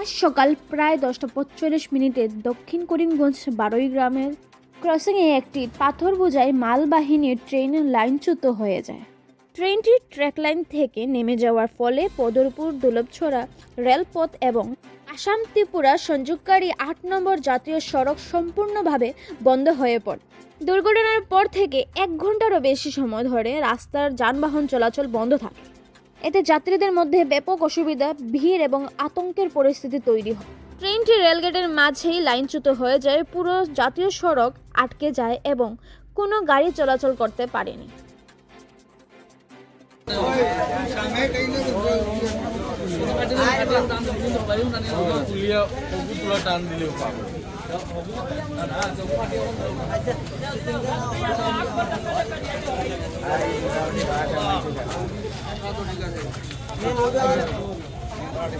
আজ সকাল প্রায় দশটা পঁয়তাল্লিশ মিনিটে দক্ষিণ করিমগঞ্জ বারোই গ্রামের ক্রসিংয়ে একটি পাথর বোঝাই মালবাহিনীর ট্রেন লাইনচ্যুত হয়ে যায়। ট্রেনটি ট্র্যাক লাইন থেকে নেমে যাওয়ার ফলে পদরপুর দুলভছড়া রেলপথ এবং আসাম ত্রিপুরা সংযোগকারী আট নম্বর জাতীয় সড়ক সম্পূর্ণভাবে বন্ধ হয়ে পড়ে। দুর্ঘটনার পর থেকে এক ঘন্টারও বেশি সময় ধরে রাস্তার যানবাহন চলাচল বন্ধ থাকে। এতে যাত্রীদের মধ্যে ব্যাপক অসুবিধা ভিড় এবং আতঙ্কের পরিস্থিতি তৈরি হয়। ট্রেনটি রেলগেটের মাঝেই লাইনচ্যুত হয়ে যায় পুরো জাতীয় সড়ক আটকে যায় এবং কোনো গাড়ি চলাচল করতে পারেনি। টান দিলেও পাবে